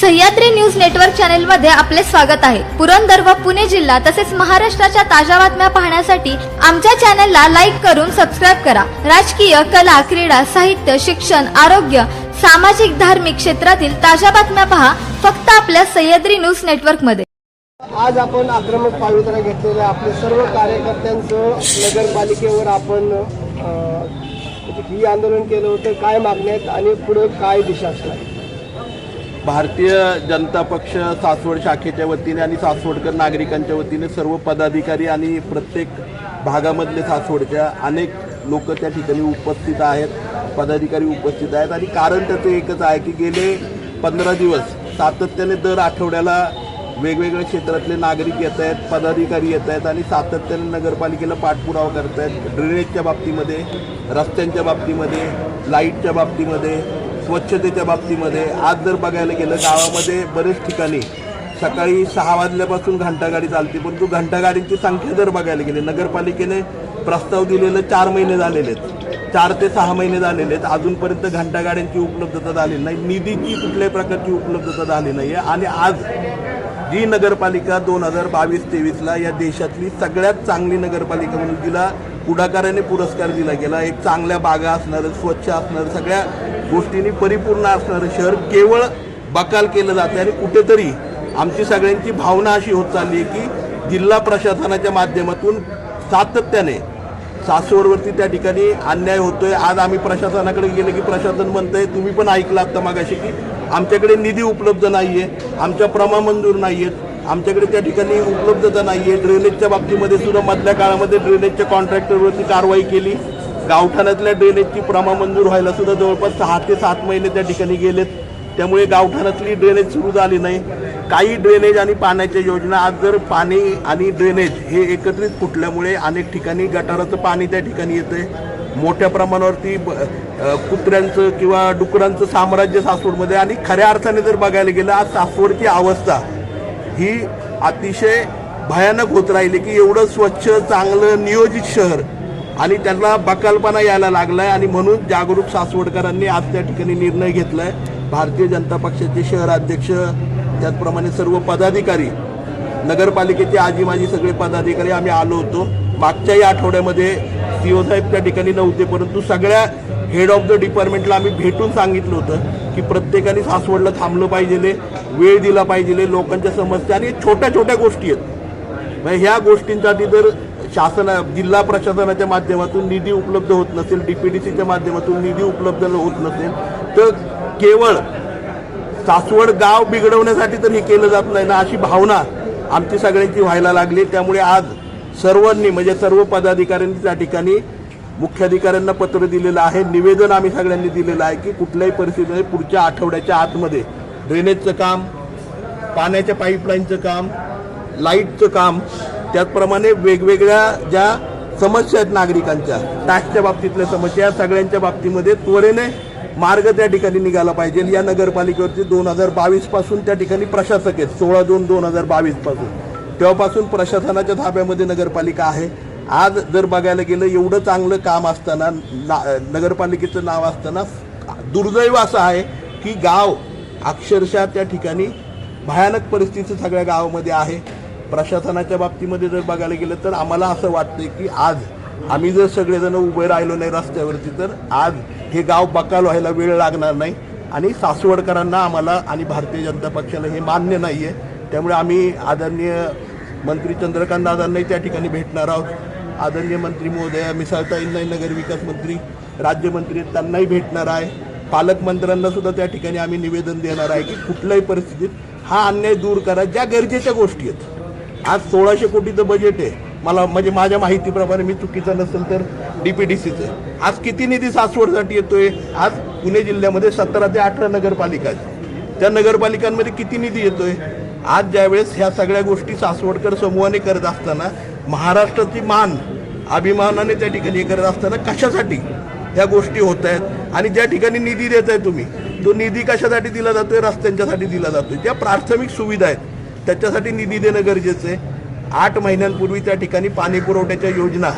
Sahyadri news network चॅनलमध्ये आपले स्वागत आहे. पुरंदर व पुणे जिल्हा तसेच महाराष्ट्राच्या ताज्या बातम्या पाहण्यासाठी आमच्या चॅनलला लाईक करून सबस्क्राईब करा. राजकीय कला क्रीडा साहित्य शिक्षण आरोग्य सामाजिक धार्मिक क्षेत्रातील ताज्या बातम्या पहा फक्त आपल्या सह्याद्री न्यूज नेटवर्कमध्ये आज आपण आक्रमक पावित्र्य घेतलेल्या आपल्या सर्व कार्यकर्त्यांचं नगरपालिकेवर आपण म्हणजे ही आंदोलन केलं होतं. काय मागण्यात आणि पुढे काय दिशा असणार भारतीय जनता पक्ष सासवड शाखेच्या वतीने आणि सासवडकर नागरिकांच्या वतीने सर्व पदाधिकारी आणि प्रत्येक भागामधले सासवडच्या अनेक लोक त्या ठिकाणी उपस्थित आहेत पदाधिकारी उपस्थित आहेत. आणि कारण त्याचं एकच आहे की गेले पंधरा दिवस सातत्याने दर आठवड्याला वेगवेगळ्या क्षेत्रातले नागरिक येत आहेत पदाधिकारी येत आहेत आणि सातत्याने नगरपालिकेला पाठपुरावा करत आहेत. ड्रेनेजच्या बाबतीमध्ये रस्त्यांच्या बाबतीमध्ये लाईटच्या बाबतीमध्ये स्वच्छतेच्या बाबतीमध्ये आज जर बघायला गेलं गावामध्ये बरेच ठिकाणी सकाळी सहा वाजल्यापासून घंटागाडी चालते. परंतु घंटागाडींची संख्या जर बघायला गेली नगरपालिकेने प्रस्ताव दिलेलं चार महिने झालेले आहेत. चार ते सहा महिने झालेले आहेत. अजूनपर्यंत घंटागाड्यांची उपलब्धता झालेली नाही. निधीची कुठल्याही प्रकारची उपलब्धता झाली नाही आहे आणि आज जी नगरपालिका दोन हजार बावीस तेवीसला या देशातली सगळ्यात चांगली नगरपालिका म्हणून तिला पुढाकाराने पुरस्कार दिला गेला. एक चांगल्या बागा असणारं स्वच्छ असणारं सगळ्या गोष्टींनी परिपूर्ण असणारं शहर केवळ बकाल केलं जातं आणि कुठेतरी आमची सगळ्यांची भावना अशी होत चालली आहे की जिल्हा प्रशासनाच्या माध्यमातून सातत्याने सासवडवरती त्या ठिकाणी अन्याय होतोय. आज आम्ही प्रशासनाकडे गेलं की प्रशासन म्हणतंय तुम्ही पण ऐकलं आता मागाशी की आमच्याकडे निधी उपलब्ध नाही आहे आमच्या प्रमा मंजूर आहेत आमच्याकडे त्या ठिकाणी उपलब्धता नाही आहे ड्रेनेजच्या बाबतीमध्ये सुद्धा मधल्या काळामध्ये ड्रेनेजच्या कॉन्ट्रॅक्टरवरती कारवाई केली. गावठाणातल्या ड्रेनेजची प्रमा मंजूर व्हायला सुद्धा जवळपास सहा ते सात महिने त्या ठिकाणी गेलेत. त्यामुळे गावठाणातली ड्रेनेज सुरू झाली नाही. काही ड्रेनेज आणि पाण्याच्या योजना आज जर पाणी आणि ड्रेनेज हे एकत्रित फुटल्यामुळे अनेक ठिकाणी गटाराचं पाणी त्या ठिकाणी येतं आहे मोठ्या प्रमाणावरती ब- कुत्र्यांचं किंवा डुकरांचं साम्राज्य सासवडमध्ये आणि खऱ्या अर्थाने जर बघायला गेलं आज सासवडची अवस्था ही अतिशय भयानक होत राहिली की एवढं स्वच्छ चांगलं नियोजित शहर आणि त्यांना बकालपणा यायला लागला आहे आणि म्हणून जागरूक सासवडकरांनी आज त्या ठिकाणी निर्णय घेतला आहे भारतीय जनता पक्षाचे शहराध्यक्ष त्याचप्रमाणे सर्व पदाधिकारी नगरपालिकेचे आजी माजी सगळे पदाधिकारी आम्ही आलो होतो. मागच्याही आठवड्यामध्ये सीओ साहेब त्या ठिकाणी नव्हते परंतु सगळ्या हेड ऑफ द डिपार्टमेंटला आम्ही भेटून सांगितलं होतं की प्रत्येकाने सासवडला थांबलं पाहिजे वेळ दिला पाहिजे लोकांच्या समस्या आणि छोट्या छोट्या गोष्टी आहेत. ह्या गोष्टींसाठी जर शासन जिल्हा प्रशासनाच्या माध्यमातून निधी उपलब्ध होत नसेल डी पी डी सीच्या माध्यमातून निधी उपलब्ध होत नसेल तर केवळ सासवड गाव बिघडवण्यासाठी तर हे केलं जात नाही ना अशी भावना आमची सगळ्यांची व्हायला लागली. त्यामुळे आज सर्वांनी म्हणजे सर्व पदाधिकाऱ्यांनी त्या ठिकाणी मुख्याधिकाऱ्यांना पत्र दिलेलं आहे. निवेदन आम्ही सगळ्यांनी दिलेलं आहे की कुठल्याही परिस्थितीमध्ये पुढच्या आठवड्याच्या आतमध्ये ड्रेनेजचं काम पाण्याच्या पाईपलाईनचं काम लाईटचं काम त्याचप्रमाणे वेगवेगळ्या ज्या समस्या आहेत नागरिकांच्या टॅक्सच्या बाबतीतल्या समस्या या सगळ्यांच्या बाबतीमध्ये त्वरेने मार्ग त्या ठिकाणी निघाला पाहिजे. या नगरपालिकेवरती दोन हजार बावीसपासून त्या ठिकाणी प्रशासक आहेत. सोळा दोन दोन हजार बावीसपासून तेव्हापासून प्रशासनाच्या धाब्यामध्ये नगरपालिका आहे. आज जर बघायला गेलं एवढं चांगलं काम असताना ना नगरपालिकेचं नाव असताना दुर्दैव असं आहे की गाव अक्षरशः त्या ठिकाणी भयानक परिस्थिती सगळ्या गावामध्ये आहे. प्रशासनाच्या बाबतीमध्ये जर बघायला गेलं तर आम्हाला असं वाटतं की आज आम्ही जर सगळेजण उभे राहिलो नाही रस्त्यावरती तर आज हे गाव बकाल व्हायला वेळ लागणार नाही. आणि सासवडकरांना आम्हाला आणि भारतीय जनता पक्षाला हे मान्य नाही आहे त्यामुळे आम्ही आदरणीय मंत्री चंद्रकांत दादांनाही त्या ठिकाणी भेटणार आहोत. आदरणीय मंत्री महोदय मिसाळताईंनाही नगर विकास मंत्री राज्यमंत्री त्यांनाही भेटणार आहे. पालकमंत्र्यांना सुद्धा त्या ठिकाणी आम्ही निवेदन देणार आहे की कुठल्याही परिस्थितीत हा अन्याय दूर करा. ज्या गरजेच्या गोष्टी आहेत. आज सोळाशे कोटीचं बजेट आहे. मला म्हणजे माझ्या माहितीप्रमाणे मी चुकीचं नसेल तर डी पी डी सीचं आज किती निधी सासवडसाठी येतोय? आज पुणे जिल्ह्यामध्ये सतरा ते अठरा नगरपालिका त्या नगरपालिकांमध्ये किती निधी येतोय? आज ज्यावेळेस ह्या सगळ्या गोष्टी सासवडकर समूहाने करत असताना महाराष्ट्राची मान अभिमानाने त्या ठिकाणी हे करत असताना कशासाठी ह्या गोष्टी होत आहेत? आणि ज्या ठिकाणी निधी देत आहे तुम्ही तो निधी कशासाठी दिला जातोय? रस्त्यांच्यासाठी दिला जातोय. ज्या प्राथमिक सुविधा आहेत त्याच्यासाठी निधी देणं गरजेचं आहे. आठ महिन्यांपूर्वी त्या ठिकाणी पाणी पुरवठ्याच्या योजना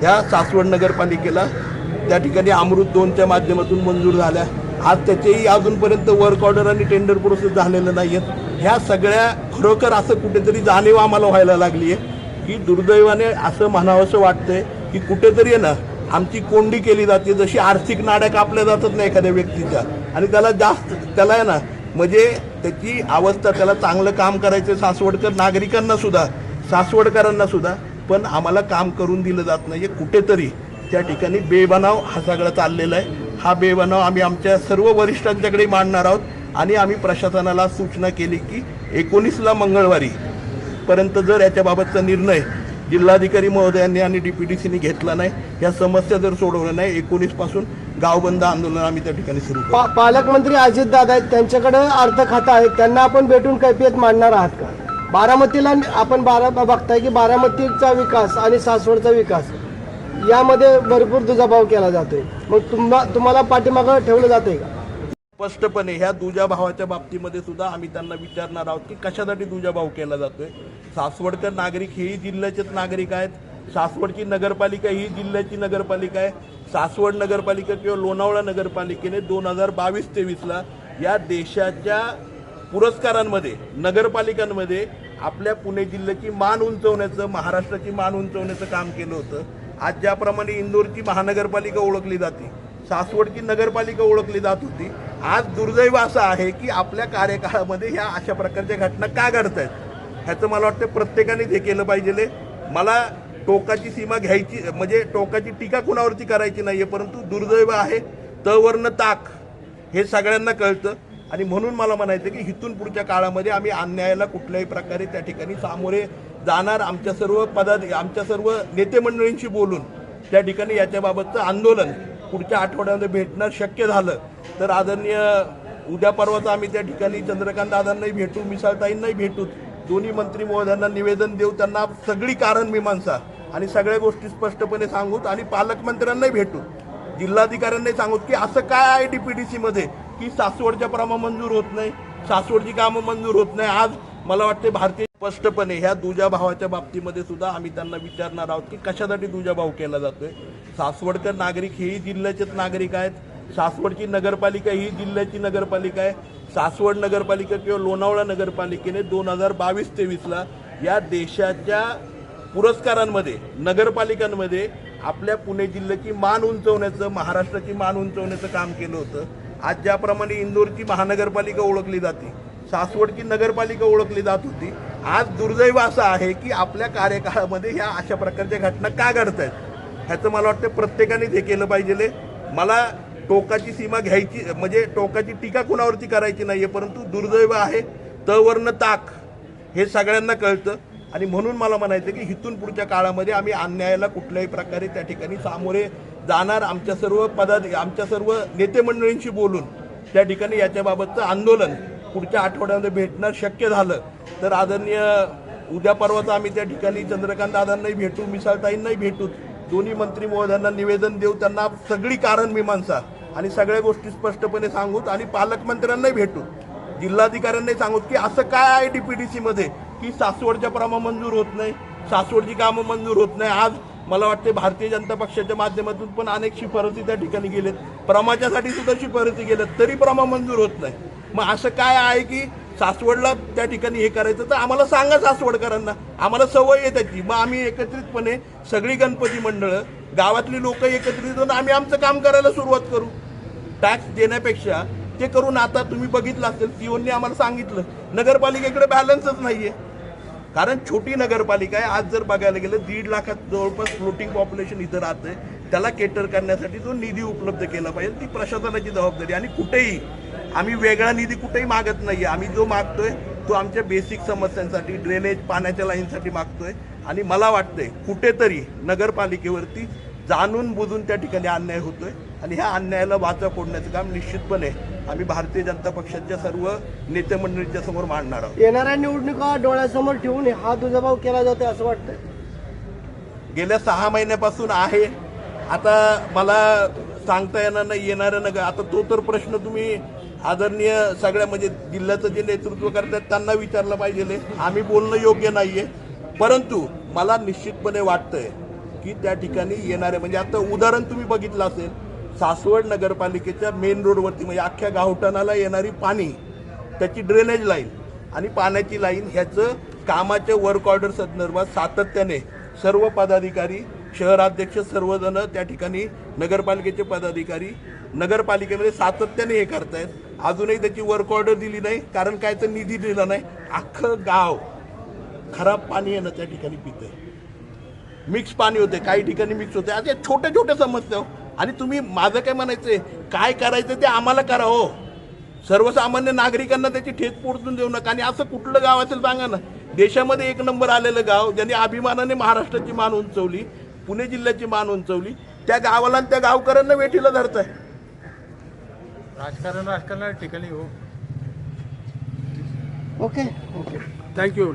ह्या सासवड नगरपालिकेला त्या ठिकाणी अमृत दोनच्या माध्यमातून मंजूर झाल्या. आज त्याचेही अजूनपर्यंत वर्क ऑर्डर आणि टेंडर प्रोसेस झालेलं नाही आहेत ह्या सगळ्या खरोखर असं कुठेतरी जाणीव आम्हाला व्हायला लागली आहे की दुर्दैवाने असं म्हणावंसं वाटतंय की कुठेतरी आहे ना आमची कोंडी केली जाते. जशी आर्थिक नाड्या कापल्या जातात ना एखाद्या व्यक्तीच्या आणि त्याला जास्त त्याला आहे ना म्हणजे त्याची अवस्था त्याला चांगलं काम करायचं सासवडकर नागरिकांना सुद्धा सासवडकरांना सुद्धा पण आम्हाला काम करून दिलं जात नाही कुठेतरी. त्या ठिकाणी बेबनाव हा सगळा चाललेला आहे. हा बेबनाव आम्ही आमच्या सर्व वरिष्ठांच्याकडे मांडणार आहोत आणि आम्ही प्रशासनाला सूचना केली की एकोणीसला मंगळवारी पर्यंत जर याच्याबाबतचा निर्णय जिल्हाधिकारी महोदयांनी आणि डी पी डी सीनी घेतला नाही या समस्या जर सोडवल्या नाही एकोणीसपासून गावबंद आंदोलन आम्ही त्या ठिकाणी सुरू करू. पा पालकमंत्री अजित दादा आहेत त्यांच्याकडे अर्थ खातं आहे त्यांना आपण भेटून कैफियत मांडणार आहात का? बारामतीला आपण बारा बघताय की बारामतीचा विकास आणि सासवडचा विकास यामध्ये भरपूर दुजाभाव केला जातोय. मग तुम्हा तुम्हाला पाठीमागं ठेवलं जातंय का? स्पष्टपणे ह्या दुजा भावाच्या बाबतीमध्ये सुद्धा आम्ही त्यांना विचारणार आहोत की कशासाठी दुजा भाव केला जातोय? सासवडकर नागरिक हेही जिल्ह्याचेच नागरिक आहेत. सासवडची नगरपालिका ही जिल्ह्याची नगरपालिका आहे. सासवड नगरपालिका किंवा लोणावळा नगरपालिकेने दोन हजार बावीस तेवीसला या देशाच्या पुरस्कारांमध्ये नगरपालिकांमध्ये आपल्या पुणे जिल्ह्याची मान उंचवण्याचं महाराष्ट्राची मान उंचवण्याचं काम केलं होतं. आज ज्याप्रमाणे इंदोरची महानगरपालिका ओळखली जाते सासवडची नगरपालिका ओळखली जात होती. आज दुर्दैव असं आहे की आपल्या कार्यकाळामध्ये ह्या अशा प्रकारच्या घटना का घडत आहेत ह्याचं मला वाटतं प्रत्येकाने हे केलं पाहिजे मला टोकाची सीमा घ्यायची म्हणजे टोकाची टीका कुणावरती करायची नाही आहे परंतु दुर्दैव आहे तवर्ण ताक हे सगळ्यांना कळतं. आणि म्हणून मला म्हणायचं की इथून पुढच्या काळामध्ये आम्ही अन्यायाला कुठल्याही प्रकारे त्या ठिकाणी सामोरे जाणार. आमच्या सर्व पदाधिक आमच्या सर्व नेते मंडळींशी बोलून त्या ठिकाणी याच्याबाबतचं आंदोलन पुढच्या आठवड्यामध्ये भेटणं शक्य झालं. तर आदरणीय उद्या परवाचं आम्ही त्या ठिकाणी चंद्रकांत दादांनाही भेटू मिसाळताईंनाही भेटू. दोन्ही मंत्री महोदयांना निवेदन देऊ त्यांना सगळी कारण मीमांसा आणि सगळ्या गोष्टी स्पष्टपणे सांगूत आणि पालकमंत्र्यांनाही भेटू जिल्हाधिकाऱ्यांनाही सांगू की असं काय आहे डी पी डी सीमध्ये की सासवडच्या प्रमा मंजूर होत नाही सासवडची कामं मंजूर होत नाही. आज मला वाटते भारतीय स्पष्टपणे ह्या दुजा भावाच्या बाबतीमध्ये सुद्धा आम्ही त्यांना विचारणार आहोत की कशासाठी दुजा भाव केला जातोय? सासवडकर नागरिक हेही जिल्ह्याचेच नागरिक आहेत. सासवडची नगरपालिका ही जिल्ह्याची नगरपालिका आहे. सासवड नगरपालिका किंवा लोणावळा नगरपालिकेने दोन हजार बावीस तेवीसला या देशाच्या पुरस्कारांमध्ये नगरपालिकांमध्ये आपल्या पुणे जिल्ह्याची मान उंचवण्याचं महाराष्ट्राची मान उंचवण्याचं काम केलं होतं. आज ज्याप्रमाणे इंदोरची महानगरपालिका ओळखली जाते सासवडची नगरपालिका ओळखली जात होती आज दुर्दैव असं आहे की आपल्या कार्यकाळामध्ये ह्या अशा प्रकारच्या घटना का घडत आहेत ह्याचं मला वाटतं प्रत्येकाने हे केलं पाहिजे मला टोकाची सीमा घ्यायची म्हणजे टोकाची टीका कुणावरती करायची नाही आहे परंतु दुर्दैव आहे तवर्ण ताक. हे सगळ्यांना कळतं. आणि म्हणून मला म्हणायचं की इथून पुढच्या काळामध्ये आम्ही अन्यायाला कुठल्याही प्रकारे त्या ठिकाणी सामोरे जाणार आमच्या सर्व पदाधिक आमच्या सर्व नेते मंडळींशी बोलून त्या ठिकाणी याच्याबाबतचं आंदोलन पुढच्या आठवड्यामध्ये भेटणं शक्य झालं. तर आदरणीय उद्या परवाचं आम्ही त्या ठिकाणी चंद्रकांत दादांनाही भेटू मिसाळताईंनाही भेटू. दोन्ही मंत्री महोदयांना निवेदन देऊ त्यांना सगळी कारण मीमांसा आणि सगळ्या गोष्टी स्पष्टपणे सांगूत आणि पालकमंत्र्यांनाही भेटू. जिल्हाधिकाऱ्यांनाही सांगू की असं काय आहे डी पी डी सीमध्ये की सासवडच्या प्रमा मंजूर होत नाही. सासवडची कामं मंजूर होत नाही. आज मला वाटते भारतीय जनता पक्षाच्या माध्यमातून पण अनेक शिफारसी त्या ठिकाणी गेलेत. प्रमाच्यासाठी सुद्धा शिफारसी गेल्यात तरी प्रमा मंजूर होत नाही. मग असं काय आहे की सासवडला त्या ठिकाणी हे करायचं? तर आम्हाला सांगा सासवडकरांना. आम्हाला सवय आहे त्याची मग आम्ही एकत्रितपणे सगळी गणपती मंडळं गावातली लोक एकत्रित होऊन आम्ही आमचं काम करायला सुरुवात करू. टॅक्स देण्यापेक्षा ते करून आता तुम्ही बघितलं असेल सीओनी आम्हाला सांगितलं. नगरपालिकेकडे बॅलन्सच नाहीये. कारण छोटी नगरपालिका आहे. आज जर बघायला गेलं दीड लाखात जवळपास फ्लोटिंग पॉप्युलेशन इथं राहतंय. त्याला केटर करण्यासाठी जो निधी उपलब्ध केला पाहिजे. ती प्रशासनाची जबाबदारी. आणि कुठेही आम्ही वेगळा निधी कुठेही मागत नाही आम्ही जो मागतोय तो आमच्या बेसिक समस्यांसाठी ड्रेनेज पाण्याच्या लाईनसाठी मागतोय. आणि मला वाटतंय कुठेतरी नगरपालिकेवरती जाणून बुजून त्या ठिकाणी अन्याय होतोय. आणि ह्या अन्यायाला वाचा फोडण्याचं काम निश्चितपणे आम्ही भारतीय जनता पक्षाच्या सर्व नेते मंडळींच्या समोर मांडणार आहोत. येणाऱ्या निवडणुका डोळ्यासमोर ठेवून हा दुजाभाव केला जातोय असं वाटतंय. गेल्या सहा महिन्यापासून आहे. आता मला सांगता येणार नाही येणारं नका आता तो तर प्रश्न तुम्ही आदरणीय सगळ्या म्हणजे जिल्ह्याचं जे नेतृत्व करतात त्यांना विचारलं पाहिजे. आम्ही बोलणं योग्य नाहीये. परंतु मला निश्चितपणे वाटतंय की त्या ठिकाणी येणारे म्हणजे आता उदाहरण तुम्ही बघितलं असेल सासवड नगरपालिकेच्या मेन रोडवरती म्हणजे अख्ख्या गावठाणाला येणारी पाणी त्याची ड्रेनेज लाईन आणि पाण्याची लाईन ह्याचं कामाच्या वर्क ऑर्डर संदर्भात सातत्याने सर्व पदाधिकारी शहराध्यक्ष सर्वजण त्या ठिकाणी नगरपालिकेचे पदाधिकारी नगरपालिकेमध्ये सातत्याने हे करतायत. अजूनही त्याची वर्क ऑर्डर दिली नाही कारण काय तर निधी दिला नाही. अख्खं गाव खराब पाणी आहे ना त्या ठिकाणी पितं मिक्स पाणी होते काही ठिकाणी मिक्स होते असे छोट्या छोट्या समस्या हो. आणि तुम्ही माझं काय म्हणायचंय? काय करायचं ते आम्हाला करा हो. सर्वसामान्य नागरिकांना त्याची ठेच पोचून देऊ नका. आणि असं कुठलं गाव असेल सांगा ना. देशामध्ये एक नंबर आलेलं गाव ज्यांनी अभिमानाने महाराष्ट्राची मान उंचवली पुणे जिल्ह्याची मान उंचवली त्या गावाला आणि त्या गावकऱ्यांना वेठीला धरताय. राजकारण राजकारण ठिकाणी हो. Okay okay thank you